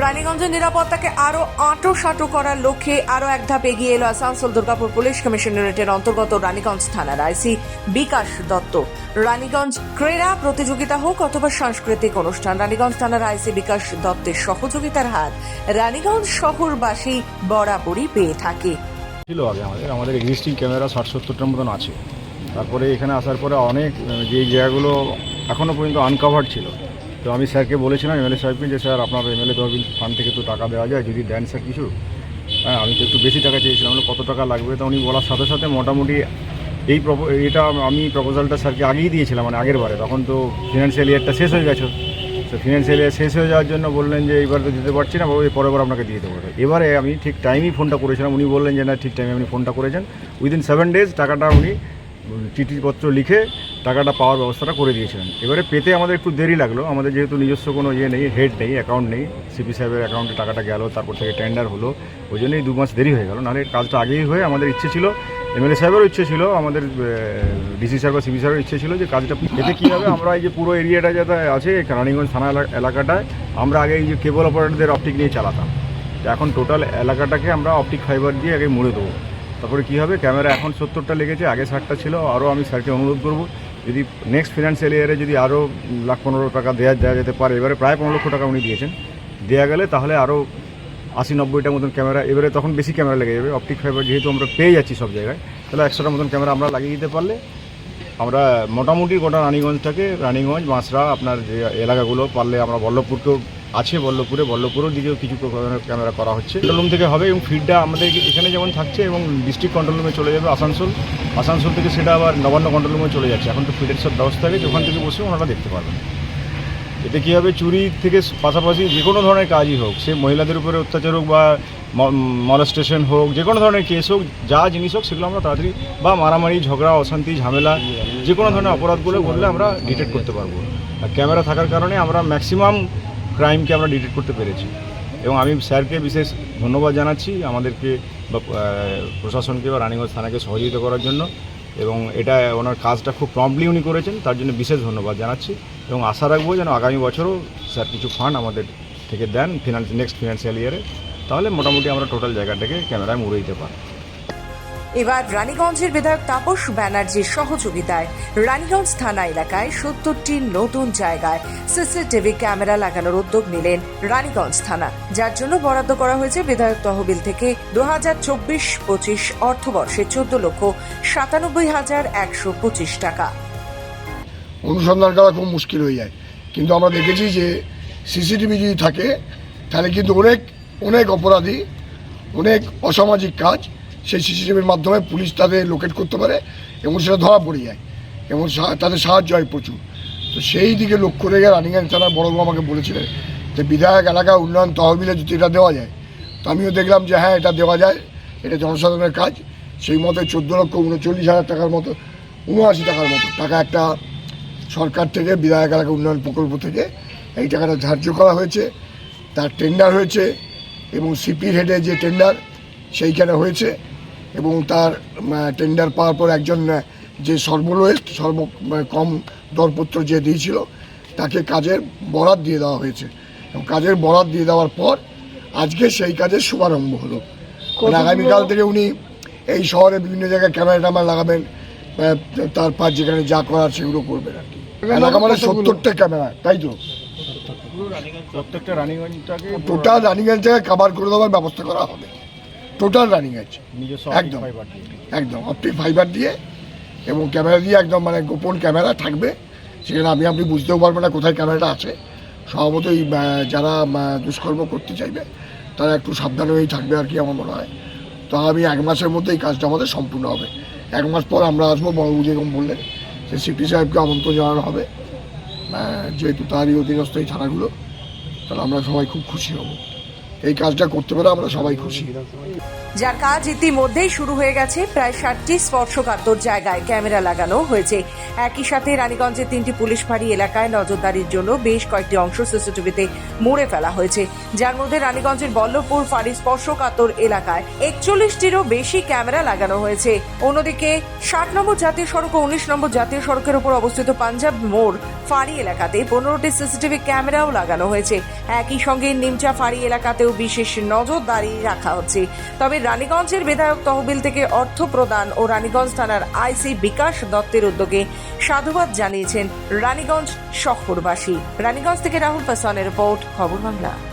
রানীগঞ্জের নিরাপত্তাকে আরও আঁটো করার লক্ষ্যে আরও এক ধাপ এগিয়ে এলো আসানসোল দুর্গাপুর পুলিশ কমিশনারেটের অন্তর্গত রানীগঞ্জ থানার আইসি বিকাশ দত্ত। রানীগঞ্জ ক্রীড়া প্রতিযোগিতা হোক অথবা সাংস্কৃতিক অনুষ্ঠান, রানীগঞ্জ থানার আইসি বিকাশ দত্তের সহযোগিতার হাত রানীগঞ্জ শহরবাসী বরাবরই পেয়ে থাকে। ছিল আগে আমাদের। আমাদের এক্সিস্টিং ক্যামেরা ষাট সত্তরটার মতন আছে। তারপরে এখানে আসার পরে অনেক যে জায়গাগুলো এখনও পর্যন্ত আনকাভার্ড ছিল। তো আমি স্যারকে বলেছিলাম এমএলএ সাহেবকে যে স্যার আপনার এমএলএ তহবিল ফান্ড থেকে তো টাকা দেওয়া যায়, যদি দেন স্যার কিছু। হ্যাঁ আমি তো একটু বেশি টাকা চেয়েছিলাম কত টাকা লাগবে? তো উনি বলার সাথে সাথে মোটামুটি এই এটা আমি প্রপোজালটা স্যারকে আগেই দিয়েছিলাম মানে আগের বারে। তখন তো ফিনান্সিয়াল ইয়ারটা শেষ হয়ে গেছে। তো ফিনান্সিয়াল ইয়ার শেষ হয়ে যাওয়ার জন্য বললেন যে, এইবার তো দিতে পারছি না, বাবু পরের বার আপনাকে দিয়ে দেবো। এবারে আমি ঠিক টাইমেই ফোনটা করেছিলাম, উনি বললেন যে, না, ঠিক টাইমে আপনি ফোনটা করেছেন। উইদিন সেভেন ডেজ টাকাটা উনি চিঠিপত্র লিখে টাকাটা পাওয়ার ব্যবস্থাটা করে দিয়েছিলেন। এবারে পেতে আমাদের একটু দেরি লাগল। আমাদের যেহেতু নিজস্ব কোনো ইয়ে নেই, হেড নেই অ্যাকাউন্ট নেই সিপি সাহেবের অ্যাকাউন্টে টাকাটা গেল, তারপর থেকে টেন্ডার হলো, ওই জন্যই দু মাস দেরি হয়ে গেল। নাহলে কাজটা আগেই হয়ে আমাদের ইচ্ছে ছিল এমএলএ সাহেবেরও ইচ্ছে ছিল, আমাদের ডিসি সাহেব বা সিপি সাহেবের ইচ্ছে ছিল যে কাজটা এতে কী হবে। আমরা এই যে পুরো এরিয়াটা যাতে আছে রানীগঞ্জ থানা এলাকাটায়, আমরা আগে এই যে কেবল অপারেটরদের অপটিক নিয়ে চালাতাম। এখন টোটাল এলাকাটাকে আমরা অপটিক ফাইবার দিয়ে আগে মুড়ে দেবো। তারপরে কী হবে? ক্যামেরা এখন সত্তরটা লেগেছে, আগে ষাটটা ছিল, আরও আমি স্যারকে অনুরোধ করব, যদি নেক্সট ফিনান্সিয়াল ইয়ারে যদি আরও লাখ পনেরো টাকা দেওয়া দেওয়া যেতে পারে, এবারে প্রায় পনেরো লক্ষ টাকা উনি দিয়েছেন। দেওয়া গেলে তাহলে আরও আশি নব্বইটার মতন ক্যামেরা, এবারে তখন বেশি ক্যামেরা লেগে যাবে। অপটিক ফাইবার যেহেতু আমরা পেয়ে যাচ্ছি সব জায়গায়, তাহলে একশোটার মতন ক্যামেরা আমরা লাগিয়ে দিতে পারলে আমরা মোটামুটি গোটা রানীগঞ্জটাকে, রানীগঞ্জ বাঁশরা আপনার যে এলাকাগুলো, পারলে আমরা বল্লভপুরকেও আছে বল্লভপুরে। বল্লভপুরের দিকেও কিছু ক্যামেরা করা হচ্ছে। কন্ট্রোল রুম থেকে হবে এবং ফিডটা আমাদের এখানে যেমন থাকছে এবং ডিস্ট্রিক্ট কন্ট্রোল রুমে চলে যাবে আসানসোল। আসানসোল থেকে সেটা আবার নবান্ন কন্ট্রোল রুমে চলে যাচ্ছে। এখন তো ফিডের সব ব্যবস্থা আছে ওখান থেকে বসে ওনারা দেখতে পারবেন। এতে কী হবে? চুরি থেকে পাশাপাশি যে কোনো ধরনের কাজই হোক, সে মহিলাদের উপরে অত্যাচার হোক বা মলেস্টেশন হোক, যে কোনো ধরনের কেস হোক, যা জিনিস হোক, সেগুলো আমরা তাড়াতাড়ি বা মারামারি, ঝগড়া, অশান্তি, ঝামেলা, যে কোনো ধরনের অপরাধগুলো করলে আমরা ডিটেক্ট করতে পারব। আর ক্যামেরা থাকার কারণে আমরা ম্যাক্সিমাম ক্রাইমকে আমরা ডিটেক্ট করতে পেরেছি। এবং আমি স্যারকে বিশেষ ধন্যবাদ জানাচ্ছি আমাদেরকে বা প্রশাসনকে বা রানীগঞ্জ থানাকে সহযোগিতা করার জন্য। এবং এটা ওনার কাজটা খুব প্রম্পলি উনি করেছেন, তার জন্য বিশেষ ধন্যবাদ জানাচ্ছি। এবং আশা রাখব যেন আগামী বছরও স্যার কিছু ফান্ড আমাদের থেকে দেন ফিনান্স নেক্সট ফিনান্সিয়াল ইয়ারে তাহলে মোটামুটি আমরা টোটাল জায়গাটাকে ক্যামেরায় মুড়ে দিতে পারি এবার রানীগঞ্জের বিধায়ক তাপস ব্যানার্জির সহযোগিতায় রানীগঞ্জ থানা এলাকায় সত্তরটি নতুন জায়গায় সিসিটিভি ক্যামেরা লাগানোর উদ্যোগ নিলেন রানীগঞ্জ থানা, যার জন্য বরাদ্দ করা হয়েছে বিধায়ক তহবিল থেকে দু হাজার চব্বিশ পঁচিশ অর্থবর্ষে চোদ্দ লক্ষ সাতানব্বই হাজার একশো পঁচিশ টাকা। অনুসন্ধান করা খুব মুশকিল হয়ে যায়। কিন্তু আমরা দেখেছি যে সিসিটিভি যদি থাকে, তাহলে কিন্তু অনেক অনেক অপরাধী, অনেক অসামাজিক কাজ সেই সিসিটিভির মাধ্যমে পুলিশ তাদের লোকেট করতে পারে এবং সেটা ধরা পড়ে যায় এবং তাদের সাহায্য হয় প্রচুর। তো সেই দিকে লক্ষ্য রেখে রানিগঞ্জ থানার বড়বাবু আমাকে বলেছিলেন যে বিধায়ক এলাকা উন্নয়ন তহবিলে যদি এটা দেওয়া যায়, তো আমিও দেখলাম যে হ্যাঁ এটা দেওয়া যায়, এটা জনসাধারণের কাজ। সেই মতো চোদ্দ লক্ষ উনচল্লিশ হাজার টাকার মতো, উনআশি টাকার মতো টাকা একটা সরকার থেকে, বিধায়ক এলাকা উন্নয়ন প্রকল্প থেকে এই টাকাটা ধার্য করা হয়েছে। তার টেন্ডার হয়েছে এবং সিপির হেডে যে টেন্ডার সেইখানে হয়েছে। এবং তার টেন্ডার পাওয়ার পর একজন যে সর্বলোয়েস্ট সর্ব মানে কম দরপত্র যে দিয়েছিল তাকে কাজের বরাত দিয়ে দেওয়া হয়েছে। এবং কাজের বরাত দিয়ে দেওয়ার পর আজকে সেই কাজের শুভারম্ভ হলো। মানে আগামীকাল থেকে উনি এই শহরে বিভিন্ন জায়গায় ক্যামেরা ট্যামেরা লাগাবেন তারপর যেখানে যা করার সেগুলো করবেন আর কি। এলাকা মানে সত্তরটা ক্যামেরা তাই তো? প্রত্যেকটা রানীগঞ্জটাকে টোটাল রানিংয়ের জায়গায় কাভার করে দেওয়ার ব্যবস্থা করা হবে। টোটাল রানিং আছে। একদম। একদম অপটিক ফাইবার দিয়ে এবং ক্যামেরা দিয়ে একদম মানে গোপন ক্যামেরা থাকবে। সেখানে আমি আপনি বুঝতেও পারবেন না কোথায় ক্যামেরাটা আছে। স্বভাবতই যারা দুষ্কর্ম করতে চাইবে তারা একটু সাবধান হয়েই থাকবে আর কি আমার মনে হয়। তো আমি এক মাসের মধ্যে এই কাজটা আমাদের সম্পূর্ণ হবে। এক মাস পর আমরা আসব বড়বাবু যেরকম বললেন যে সিপি সাহেবকে আমন্ত্রণ জানানো হবে। যেহেতু তারই অধীনস্থ এই থানাগুলো তাহলে আমরা সবাই খুব খুশি হব। এই কাজটা করতে পারে আমরা সবাই খুশি। যার কাজ ইতিমধ্যেই শুরু হয়ে গেছে, প্রায় ষাটটি স্পর্শকাতর জায়গায় ক্যামেরা লাগানো হয়েছে। একই সাথে রানীগঞ্জের তিনটি পুলিশ ফাঁড়ি এলাকায় নজরদারির জন্য বেশ কয়েকটি অংশ সিসিটিভিতে মুড়ে ফেলা হয়েছে। যার মধ্যে রানীগঞ্জের বল্লভপুর ফাঁড়ি স্পর্শকাতর এলাকায় একচল্লিশটিরও বেশি ক্যামেরা লাগানো হয়েছে। অন্যদিকে ষাট নম্বর জাতীয় সড়ক ও উনিশ নম্বর জাতীয় সড়কের উপর অবস্থিত পাঞ্জাব মোড় ফাঁড়ি এলাকাতে পনেরোটি সিসিটিভি ক্যামেরাও লাগানো হয়েছে। একই সঙ্গে নিমচা ফাঁড়ি এলাকাতেও বিশেষ নজরদারি রাখা হচ্ছে। তবে রানীগঞ্জের বিধায়ক তহবিল থেকে অর্থ প্রদান ও রানীগঞ্জ থানার আইসি বিকাশ দত্তের উদ্যোগে সাধুবাদ জানিয়েছেন রানীগঞ্জ শহরবাসী। রানীগঞ্জ থেকে রাহুল পাসওয়ানের রিপোর্ট, খবর বাংলা।